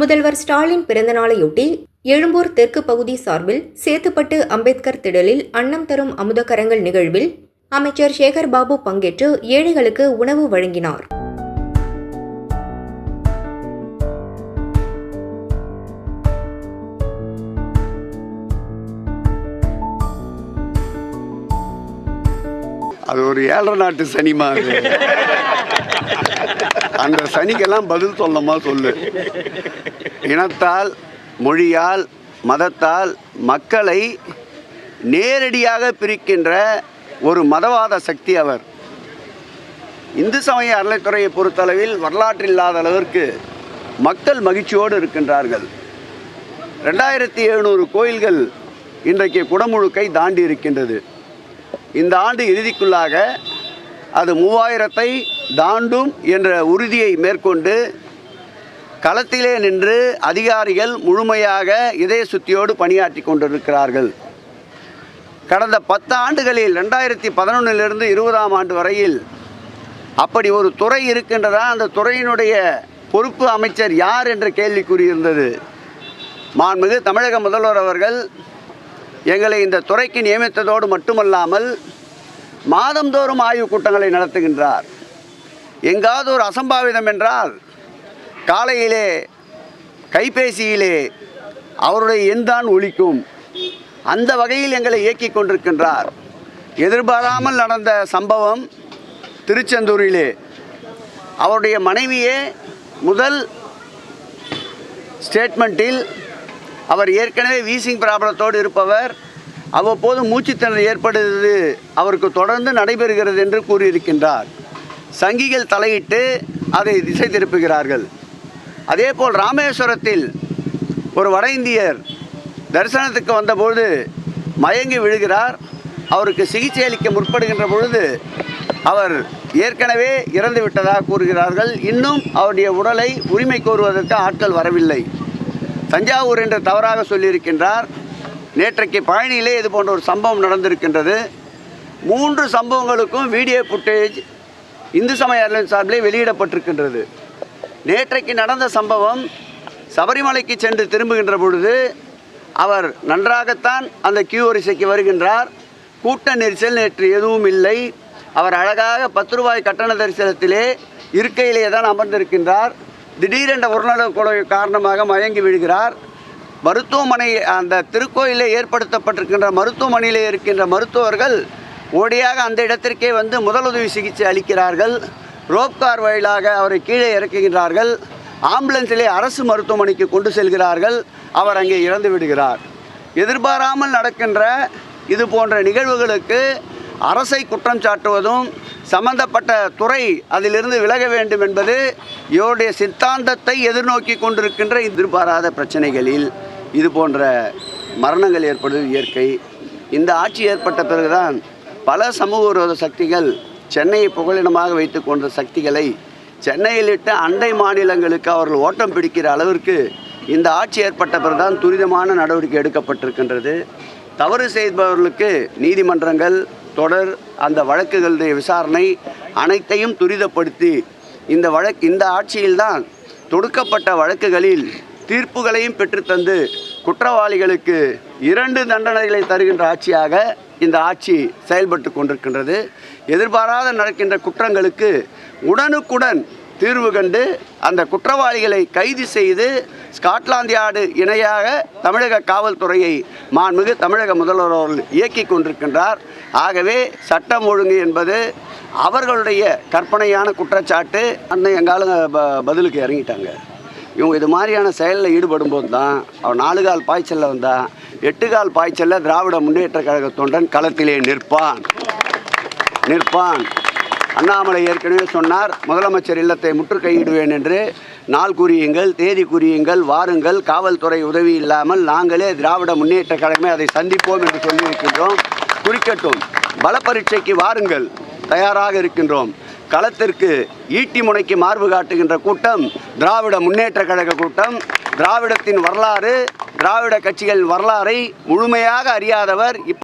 முதல்வர் ஸ்டாலின் பிறந்தநாளையொட்டி எழும்பூர் தெற்கு பகுதி சார்பில் சேத்துப்பட்டு அம்பேத்கர் திடலில் அன்னம் தரும் அமுதக்கரங்கள் நிகழ்வில் அமைச்சர் சேகர் பாபு பங்கேற்று ஏழைகளுக்கு உணவு வழங்கினார். அது ஒரு ஏழரை நாட்டு சினிமா அந்த சனிக்கெல்லாம் பதில் சொல்லமா சொல்லு. இனத்தால் மொழியால் மதத்தால் மக்களை நேரடியாக பிரிக்கின்ற ஒரு மதவாத சக்தி அவர். இந்து சமய அறநிலைத்துறையை பொறுத்தளவில் வரலாற்று இல்லாத அளவிற்கு மக்கள் மகிழ்ச்சியோடு இருக்கின்றார்கள். ரெண்டாயிரத்தி எழுநூறு கோயில்கள் இன்றைக்கு குடமுழுக்கை தாண்டி இருக்கின்றது. இந்த ஆண்டு இறுதிக்குள்ளாக அது மூவாயிரத்தை தாண்டும் என்ற உறுதியை மேற்கொண்டு களத்திலே நின்று அதிகாரிகள் முழுமையாக இதய சுத்தியோடு பணியாற்றி கொண்டிருக்கிறார்கள். கடந்த பத்து ஆண்டுகளில் ரெண்டாயிரத்தி பதினொன்றிலிருந்து இருபதாம் ஆண்டு வரையில் அப்படி ஒரு துறை இருக்கின்றதா? அந்த துறையினுடைய பொறுப்பு அமைச்சர் யார் என்ற கேள்வி கூறியிருந்தது மாண்புமிகு தமிழக முதல்வர் அவர்கள் எங்களை இந்த துறைக்கு நியமித்ததோடு மட்டுமல்லாமல் மாதந்தோறும் ஆய்வுக் கூட்டங்களை நடத்துகின்றார். எங்காவது ஒரு அசம்பாவிதம் என்றால் காலையிலே கைபேசியிலே அவருடைய எண்தான் ஒழிக்கும் அந்த வகையில் எங்களை இயக்கிக் கொண்டிருக்கின்றார். எதிர்பாராமல் நடந்த சம்பவம் திருச்செந்தூரிலே. அவருடைய மனைவியே முதல் ஸ்டேட்மெண்ட்டில் அவர் ஏற்கனவே வீசிங் ப்ராப்ளத்தோடு இருப்பவர் அவ்வப்போது மூச்சுத்திணறல் ஏற்படுவது அவருக்கு தொடர்ந்து நடைபெறுகிறது என்று கூறியிருக்கின்றார். சங்கிகள் தலையிட்டு அதை திசை திருப்புகிறார்கள். அதேபோல் ராமேஸ்வரத்தில் ஒரு வட இந்தியர் தரிசனத்துக்கு வந்தபொழுது மயங்கி விழுகிறார். அவருக்கு சிகிச்சை அளிக்க முற்படுகின்ற பொழுது அவர் ஏற்கனவே இறந்து விட்டதாக கூறுகிறார்கள். இன்னும் அவருடைய உடலை உரிமை கோருவதற்கு ஆட்கள் வரவில்லை. தஞ்சாவூர் என்று தவறாக சொல்லியிருக்கின்றார். நேற்றைக்கு பழனியிலே இது போன்ற ஒரு சம்பவம் நடந்திருக்கின்றது. மூன்று சம்பவங்களுக்கும் வீடியோ ஃபுட்டேஜ் இந்து சமய அறநிலையத் சார்பிலே வெளியிடப்பட்டிருக்கின்றது. நேற்றைக்கு நடந்த சம்பவம் சபரிமலைக்கு சென்று திரும்புகின்ற பொழுது அவர் நன்றாகத்தான் அந்த கியூ வரிசைக்கு வருகின்றார். கூட்ட நெரிசல் நேற்று எதுவும் இல்லை. அவர் அழகாக பத்து ரூபாய் கட்டண தரிசனத்திலே இருக்கையிலே தான் அமர்ந்திருக்கின்றார். திடீரென்ற உடல்நலக் கொலை காரணமாக மயங்கி விழுகிறார். மருத்துவமனை அந்த திருக்கோயிலில் ஏற்படுத்தப்பட்டிருக்கின்ற மருத்துவமனையில் இருக்கின்ற மருத்துவர்கள் ஓடியாக அந்த இடத்திற்கே வந்து முதலுதவி சிகிச்சை அளிக்கிறார்கள். ரோப்கார் வழியாக அவரை கீழே இறக்குகின்றார்கள். ஆம்புலன்ஸிலே அரசு மருத்துவமனைக்கு கொண்டு செல்கிறார்கள். அவர் அங்கே இறந்து விடுகிறார். எதிர்பாராமல் நடக்கின்ற இது போன்ற நிகழ்வுகளுக்கு அரசை குற்றம் சாட்டுவதும் சம்பந்தப்பட்ட துறை அதிலிருந்து விலக வேண்டும் என்பது இவருடைய சித்தாந்தத்தை எதிர்நோக்கி கொண்டிருக்கின்ற எதிர்பாராத பிரச்சனைகளில். இது போன்ற மரணங்கள் ஏற்படுவது இயற்கை. இந்த ஆட்சி ஏற்பட்ட பிறகுதான் பல சமூக விரோத சக்திகள் சென்னையை புகலிடமாக வைத்து கொண்ட சக்திகளை சென்னையிலிட்டு அண்டை மாநிலங்களுக்கு அவர்கள் ஓட்டம் பிடிக்கிற அளவிற்கு இந்த ஆட்சி ஏற்பட்ட பிறகுதான் துரிதமான நடவடிக்கை எடுக்கப்பட்டிருக்கின்றது. தவறு செய்பவர்களுக்கு நீதிமன்றங்கள் தொடர் அந்த வழக்குகளுடைய விசாரணை அனைத்தையும் துரிதப்படுத்தி இந்த வழக் இந்த ஆட்சியில்தான் தொடுக்கப்பட்ட வழக்குகளில் தீர்ப்புகளையும் பெற்றுத்தந்து குற்றவாளிகளுக்கு இரண்டு தண்டனைகளை தருகின்ற ஆட்சியாக இந்த ஆட்சி செயல்பட்டு கொண்டிருக்கின்றது. எதிர்பாராத நடக்கின்ற குற்றங்களுக்கு உடனுக்குடன் தீர்வு கண்டு அந்த குற்றவாளிகளை கைது செய்து ஸ்காட்லாந்து யார்டு இணையாக தமிழக காவல்துறையை மாண்புமிகு தமிழக முதல்வர் அவர்கள் இயக்கி கொண்டிருக்கின்றார். ஆகவே சட்டம் ஒழுங்கு என்பது அவர்களுடைய கற்பனையான குற்றச்சாட்டு. அன்னை எங்காலும் ப- பதிலுக்கு இறங்கிட்டாங்க. இவங்க இது மாதிரியான செயலில் ஈடுபடும் போது தான் அவன் நாலு கால் பாய்ச்சலில் வந்தால் எட்டு கால் பாய்ச்சலில் திராவிட முன்னேற்ற கழக தொண்டன் களத்திலே நிற்பான். நிற்பான். அண்ணாமலை ஏற்கனவே சொன்னார் முதலமைச்சர் இல்லத்தை முற்றுகையிடுவேன் என்று. நாள் குறியுங்கள் தேதி குறியுங்கள் வாருங்கள் காவல்துறை உதவி இல்லாமல் நாங்களே திராவிட முன்னேற்ற கழகமே அதை சந்திப்போம் என்று சொல்லியிருக்கின்றோம். குறிக்கட்டும். பல பரீட்சைக்கு வாருங்கள். தயாராக இருக்கின்றோம். களத்திற்கு ஈட்டி முனைக்கு மார்பு காட்டுகின்ற கூட்டம் திராவிட முன்னேற்ற கழக கூட்டம் திராவிடத்தின் வரலாறு திராவிட கட்சிகளின் வரலாறை முழுமையாக அறியாதவர்